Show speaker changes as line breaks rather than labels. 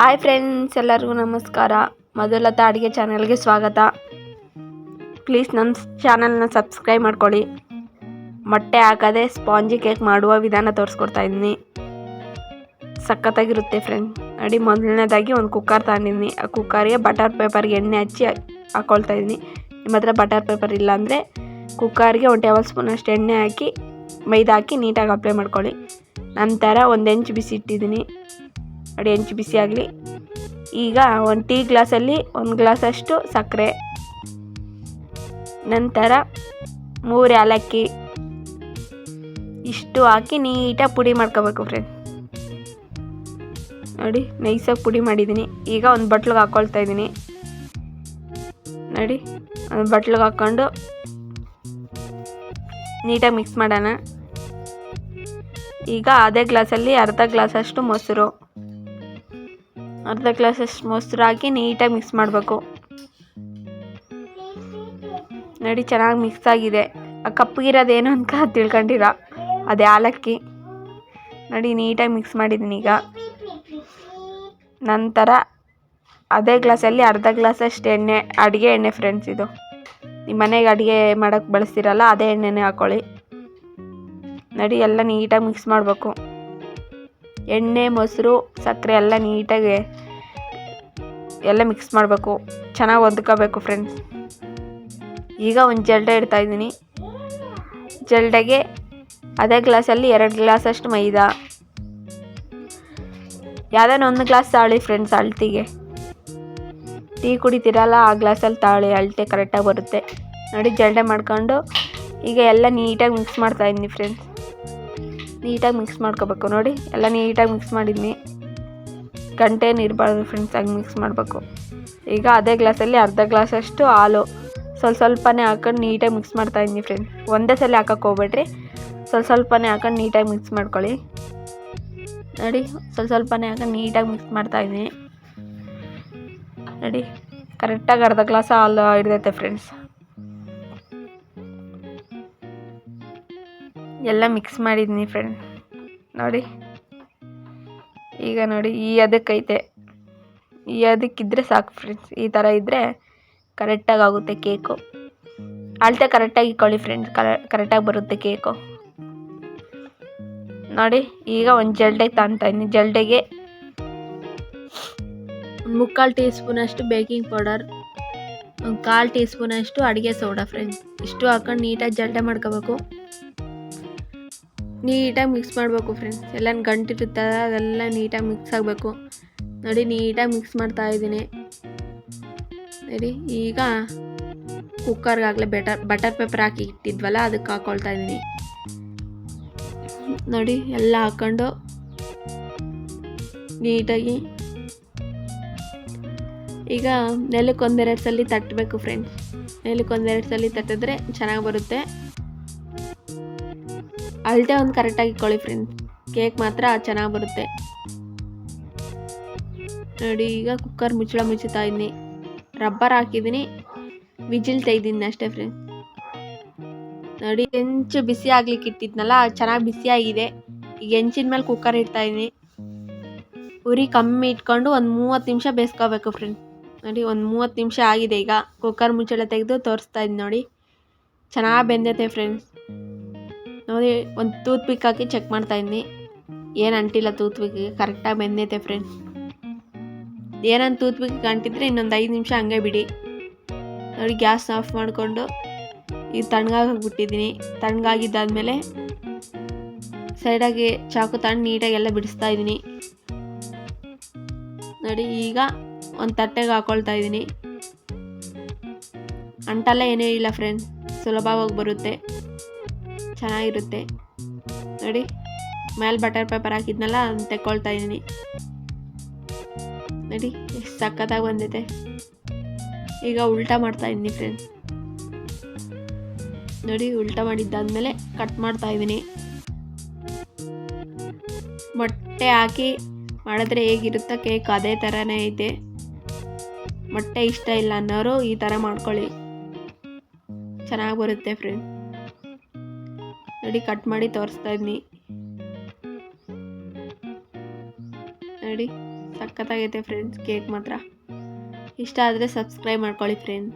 Hi friends, ಎಲ್ಲರಿಗೂ ನಮಸ್ಕಾರ. ಮೊದಲತ ಅಡುಗೆ ಚಾನಲ್ಗೆ ಸ್ವಾಗತ. ಪ್ಲೀಸ್ ನಮ್ಮ ಚಾನಲ್ನ ಸಬ್ಸ್ಕ್ರೈಬ್ ಮಾಡ್ಕೊಳ್ಳಿ. ಮೊಟ್ಟೆ ಹಾಕದೆ ಸ್ಪಾಂಜಿ ಕೇಕ್ ಮಾಡುವ ವಿಧಾನ ತೋರಿಸ್ಕೊಡ್ತಾ ಇದ್ದೀನಿ. ಸಖತ್ತಾಗಿರುತ್ತೆ ಫ್ರೆಂಡ್. ನೋಡಿ ಮೊದಲನೇದಾಗಿ ಒಂದು ಕುಕ್ಕರ್ ತಗೊಂಡಿದ್ದೀನಿ. ಆ ಕುಕ್ಕರ್ಗೆ ಬಟರ್ ಪೇಪರ್ಗೆ ಎಣ್ಣೆ ಹಚ್ಚಿ ಹಾಕ್ಕೊಳ್ತಾ ಇದ್ದೀನಿ. ನಿಮ್ಮ ಹತ್ರ ಬಟರ್ ಪೇಪರ್ ಇಲ್ಲ ಅಂದರೆ ಕುಕ್ಕರ್ಗೆ ಒಂದು ಟೇಬಲ್ ಸ್ಪೂನ್ ಅಷ್ಟು ಎಣ್ಣೆ ಹಾಕಿ ಮೈದಾ ಹಾಕಿ ನೀಟಾಗಿ ಅಪ್ಲೈ ಮಾಡ್ಕೊಳ್ಳಿ. ನಂತರ ಒಂದು ಹೆಂಚು ಬಿಸಿ ಇಟ್ಟಿದ್ದೀನಿ. ನೋಡಿ, ಹೆಂಚು ಬಿಸಿ ಆಗಲಿ. ಈಗ ಒಂದು ಟೀ ಗ್ಲಾಸಲ್ಲಿ ಒಂದು ಗ್ಲಾಸಷ್ಟು ಸಕ್ಕರೆ. ನಂತರ ಮೂರು ಏಲಕ್ಕಿ ಇಷ್ಟು ಹಾಕಿ ನೀಟಾಗಿ ಪುಡಿ ಮಾಡ್ಕೋಬೇಕು ಫ್ರೆಂಡ್ ನೋಡಿ, ನೈಸಾಗಿ ಪುಡಿ ಮಾಡಿದ್ದೀನಿ. ಈಗ ಒಂದು ಬಟ್ಲಿಗೆ ಹಾಕ್ಕೊಳ್ತಾ ಇದ್ದೀನಿ. ನೋಡಿ, ಒಂದು ಬಟ್ಲಿಗೆ ಹಾಕ್ಕೊಂಡು ನೀಟಾಗಿ ಮಿಕ್ಸ್ ಮಾಡೋಣ. ಈಗ ಅದೇ ಗ್ಲಾಸಲ್ಲಿ ಅರ್ಧ ಗ್ಲಾಸಷ್ಟು ಮೊಸರು. ಅರ್ಧ ಗ್ಲಾಸಷ್ಟು ಮೊಸರು ಹಾಕಿ ನೀಟಾಗಿ ಮಿಕ್ಸ್ ಮಾಡಬೇಕು. ನೋಡಿ, ಚೆನ್ನಾಗಿ ಮಿಕ್ಸ್ ಆಗಿದೆ. ಆ ಕಪ್ಪಗಿರೋದೇನು ಅಂತ ತಿಳ್ಕೊಂಡಿರ? ಅದೇ ಏಲಕ್ಕಿ ನೋಡಿ, ನೀಟಾಗಿ ಮಿಕ್ಸ್ ಮಾಡಿದ್ದೀನಿ ಈಗ. ನಂತರ ಅದೇ ಗ್ಲಾಸಲ್ಲಿ ಅರ್ಧ ಗ್ಲಾಸಷ್ಟು ಎಣ್ಣೆ, ಅಡುಗೆ ಎಣ್ಣೆ ಫ್ರೆಂಡ್ಸ್ ಇದು. ನಿಮ್ಮ ಮನೆಗೆ ಅಡುಗೆ ಮಾಡೋಕ್ಕೆ ಬಳಸ್ತಿರಲ್ಲ, ಅದೇ ಎಣ್ಣೆನೇ ಹಾಕ್ಕೊಳ್ಳಿ ನೋಡಿ, ಎಲ್ಲ ನೀಟಾಗಿ ಮಿಕ್ಸ್ ಮಾಡಬೇಕು. ಎಣ್ಣೆ, ಮೊಸರು, ಸಕ್ಕರೆ ಎಲ್ಲ ನೀಟಾಗಿ ಎಲ್ಲ ಮಿಕ್ಸ್ ಮಾಡಬೇಕು. ಚೆನ್ನಾಗಿ ಹೊಂದ್ಕೋಬೇಕು ಫ್ರೆಂಡ್ಸ್ ಈಗ ಒಂದು ಜಲ್ಡೆ ಇಡ್ತಾಯಿದ್ದೀನಿ ಜಲ್ಡೆಗೆ ಅದೇ ಗ್ಲಾಸಲ್ಲಿ ಎರಡು ಗ್ಲಾಸಷ್ಟು ಮೈದಾ. ಯಾವುದಾನ ಒಂದು ಗ್ಲಾಸ್ ತಾಳಿ ಫ್ರೆಂಡ್ಸ್ ಅಳ್ತಿಗೆ. ಟೀ ಕುಡಿತೀರಲ್ಲ, ಆ ಗ್ಲಾಸಲ್ಲಿ ತಾಳಿ ಅಳತೆ ಕರೆಕ್ಟಾಗಿ ಬರುತ್ತೆ. ನೋಡಿ ಜಲ್ಡೆ ಮಾಡ್ಕೊಂಡು ಈಗ ಎಲ್ಲ ನೀಟಾಗಿ ಮಿಕ್ಸ್ ಮಾಡ್ತಾಯಿದ್ದೀನಿ ಫ್ರೆಂಡ್ಸ್ ನೀಟಾಗಿ ಮಿಕ್ಸ್ ಮಾಡ್ಕೋಬೇಕು ನೋಡಿ. ಎಲ್ಲ ನೀಟಾಗಿ ಮಿಕ್ಸ್ ಮಾಡಿದ್ನಿ. ಗಂಟೇನು ಇರಬಾರ್ದು ಫ್ರೆಂಡ್ಸ್ ಹಂಗೆ ಮಿಕ್ಸ್ ಮಾಡಬೇಕು. ಈಗ ಅದೇ ಗ್ಲಾಸಲ್ಲಿ ಅರ್ಧ ಗ್ಲಾಸಷ್ಟು ಹಾಲು. ಸ್ವಲ್ಪ ಸ್ವಲ್ಪನೇ ಹಾಕೊಂಡು ನೀಟಾಗಿ ಮಿಕ್ಸ್ ಮಾಡ್ತಾ ಇದ್ದೀನಿ ಫ್ರೆಂಡ್ಸ್ ಒಂದೇ ಸಲ ಹಾಕಕ್ಕೆ ಹೋಗ್ಬೇಡ್ರಿ. ಸ್ವಲ್ಪ ಸ್ವಲ್ಪನೇ ಹಾಕೊಂಡು ನೀಟಾಗಿ ಮಿಕ್ಸ್ ಮಾಡ್ಕೊಳ್ಳಿ. ನೋಡಿ, ಸ್ವಲ್ಪ ಸ್ವಲ್ಪನೇ ಹಾಕೊಂಡು ನೀಟಾಗಿ ಮಿಕ್ಸ್ ಮಾಡ್ತಾ ಇದ್ದೀನಿ. ನೋಡಿ ಕರೆಕ್ಟಾಗಿ ಅರ್ಧ ಗ್ಲಾಸ್ ಹಾಲು ಹಿಡ್ದೈತೆ ಫ್ರೆಂಡ್ಸ್ ಎಲ್ಲ ಮಿಕ್ಸ್ ಮಾಡಿದ್ನಿ ಫ್ರೆಂಡ್ ನೋಡಿ. ಈಗ ನೋಡಿ, ಈ ಅದಕ್ಕೈತೆ. ಈ ಅದಕ್ಕಿದ್ರೆ ಸಾಕು ಫ್ರೆಂಡ್ಸ್ ಈ ಥರ ಇದ್ದರೆ ಕರೆಕ್ಟಾಗಿ ಆಗುತ್ತೆ ಕೇಕು ಅಳತೆ ಕರೆಕ್ಟಾಗಿ ಇಕ್ಕೊಳ್ಳಿ ಫ್ರೆಂಡ್ಸ್ ಕರೆಕ್ಟಾಗಿ ಬರುತ್ತೆ ಕೇಕು ನೋಡಿ, ಈಗ ಒಂದು ಜಲ್ಡೆಗೆ ತಾಂತ ಇದ್ದೀನಿ ಜಲ್ಡೆಗೆ ಒಂದು ಮುಕ್ಕಾಲು ಟೀ ಸ್ಪೂನಷ್ಟು ಬೇಕಿಂಗ್ ಪೌಡರ್ ಒಂದು ಕಾಲು ಟೀ ಸ್ಪೂನಷ್ಟು ಅಡುಗೆ ಸೋಡಾ ಫ್ರೆಂಡ್ಸ್ ಇಷ್ಟು ಹಾಕೊಂಡು ನೀಟಾಗಿ ಜಲ್ಡೆ ಮಾಡ್ಕೋಬೇಕು. ನೀಟಾಗಿ ಮಿಕ್ಸ್ ಮಾಡಬೇಕು ಫ್ರೆಂಡ್ಸ್ ಎಲ್ಲ ಗಂಟಿರುತ್ತೆ ಅದೆಲ್ಲ ನೀಟಾಗಿ ಮಿಕ್ಸ್ ಆಗಬೇಕು. ನೋಡಿ, ನೀಟಾಗಿ ಮಿಕ್ಸ್ ಮಾಡ್ತಾ ಇದ್ದೀನಿ. ನೋಡಿ, ಈಗ ಕುಕ್ಕರ್ಗಾಗಲೇ ಬೆಟರ್ ಬಟರ್ ಪೇಪರ್ ಹಾಕಿ ಇಟ್ಟಿದ್ವಲ್ಲ, ಅದಕ್ಕೆ ಹಾಕ್ಕೊಳ್ತಾ ಇದ್ದೀನಿ. ನೋಡಿ, ಎಲ್ಲ ಹಾಕ್ಕೊಂಡು ನೀಟಾಗಿ. ಈಗ ನೆಲಕ್ಕೆ ಒಂದೆರಡು ಸಲ ತಟ್ಟಬೇಕು ಫ್ರೆಂಡ್ಸ್ ನೆಲಕ್ಕೆ ಒಂದೆರಡು ಸಲ ತಟ್ಟಿದ್ರೆ ಚೆನ್ನಾಗಿ ಬರುತ್ತೆ. ಅಳತೆ ಒಂದು ಕರೆಕ್ಟಾಗಿ ಇಟ್ಕೊಳ್ಳಿ ಫ್ರೆಂಡ್ಸ್ ಕೇಕ್ ಮಾತ್ರ ಚೆನ್ನಾಗಿ ಬರುತ್ತೆ. ನೋಡಿ, ಈಗ ಕುಕ್ಕರ್ ಮುಚ್ಚಳ ಮುಚ್ಚುತ್ತಾ ಇದ್ದೀನಿ. ರಬ್ಬರ್ ಹಾಕಿದ್ದೀನಿ. ವಿಜಿಲ್ ತೆಗ್ದೀನಿ ಅಷ್ಟೇ ಫ್ರೆಂಡ್ಸ್ ನೋಡಿ, ಹೆಂಚು ಬಿಸಿ ಆಗ್ಲಿಕ್ಕೆ ಇಟ್ಟಿದ್ನಲ್ಲ, ಚೆನ್ನಾಗಿ ಬಿಸಿ ಆಗಿದೆ. ಈಗ ಹೆಂಚಿನ ಮೇಲೆ ಕುಕ್ಕರ್ ಇಡ್ತಾ ಇದ್ದೀನಿ. ಉರಿ ಕಮ್ಮಿ ಇಟ್ಕೊಂಡು ಒಂದು ಮೂವತ್ತು ನಿಮಿಷ ಬೇಯಿಸ್ಕೋಬೇಕು ಫ್ರೆಂಡ್ಸ್ ನೋಡಿ, ಒಂದು ಮೂವತ್ತು ನಿಮಿಷ ಆಗಿದೆ ಈಗ. ಕುಕ್ಕರ್ ಮುಚ್ಚಳ ತೆಗೆದು ತೋರಿಸ್ತಾ ಇದ್ದೀನಿ ನೋಡಿ. ಚೆನ್ನಾಗಿ ಬೆಂದೈತೆ ಫ್ರೆಂಡ್ಸ್ ನೋಡಿ, ಒಂದು ಟೂತ್ ಪಿಕ್ ಹಾಕಿ ಚೆಕ್ ಮಾಡ್ತಾ ಇದ್ದೀನಿ ಏನು ಅಂಟಿಲ್ಲ ಟೂತ್ ಪಿಕ್ಗೆ ಕರೆಕ್ಟಾಗಿ ಬೆಂದೈತೆ ಫ್ರೆಂಡ್ಸ್ ಏನಂತ ಟೂತ್ ಪಿಕ್ ಅಂಟಿದ್ರೆ ಇನ್ನೊಂದು ಐದು ನಿಮಿಷ ಹಂಗೆ ಬಿಡಿ. ನೋಡಿ, ಗ್ಯಾಸ್ ಆಫ್ ಮಾಡಿಕೊಂಡು ಈಗ ತಣ್ಣಗಾಗಿಬಿಟ್ಟಿದ್ದೀನಿ ತಣ್ಣಗಾಗಿದ್ದಾದಮೇಲೆ ಸೈಡಾಗಿ ಚಾಕು ತಣ್ಣ ನೀಟಾಗಿ ಎಲ್ಲ ಬಿಡಿಸ್ತಾ ಇದ್ದೀನಿ. ನೋಡಿ, ಈಗ ಒಂದು ತಟ್ಟೆಗೆ ಹಾಕೊಳ್ತಾ ಇದ್ದೀನಿ. ಅಂಟಲ್ಲ ಏನೂ ಇಲ್ಲ ಫ್ರೆಂಡ್ಸ್ ಸುಲಭವಾಗಿ ಬರುತ್ತೆ. ಚೆನ್ನಾಗಿರುತ್ತೆ. ನೋಡಿ ಮೇಲೆ ಬಟರ್ ಪೇಪರ್ ಹಾಕಿದ್ನಲ್ಲ, ಅದನ್ನು ತೆಕ್ಕೊಳ್ತಾ ಇದ್ದೀನಿ ನೋಡಿ, ಎಷ್ಟು ಸಖತ್ತಾಗಿ ಬಂದಿದೆ. ಈಗ ಉಲ್ಟಾ ಮಾಡ್ತಾ ಇದ್ದೀನಿ ಫ್ರೆಂಡ್ಸ್ ನೋಡಿ, ಉಲ್ಟಾ ಮಾಡಿದ್ದಾದ್ಮೇಲೆ ಕಟ್ ಮಾಡ್ತಾ ಇದ್ದೀನಿ ಮೊಟ್ಟೆ ಹಾಕಿ ಮಾಡಿದ್ರೆ ಹೇಗಿರುತ್ತೋ ಕೇಕ್ ಅದೇ ಥರನೇ ಐತೆ. ಮೊಟ್ಟೆ ಇಷ್ಟ ಇಲ್ಲ ಅನ್ನೋರು ಈ ಥರ ಮಾಡ್ಕೊಳ್ಳಿ. ಚೆನ್ನಾಗಿ ಬರುತ್ತೆ ಫ್ರೆಂಡ್ ನೋಡಿ ಕಟ್ ಮಾಡಿ ತೋರಿಸ್ತಾ ಇದ್ದೀನಿ ನೋಡಿ, ಸಖತ್ತಾಗೈತೆ ಫ್ರೆಂಡ್ಸ್ ಕೇಕ್ ಮಾತ್ರ. ಇಷ್ಟ ಆದರೆ ಸಬ್ಸ್ಕ್ರೈಬ್ ಮಾಡ್ಕೊಳ್ಳಿ ಫ್ರೆಂಡ್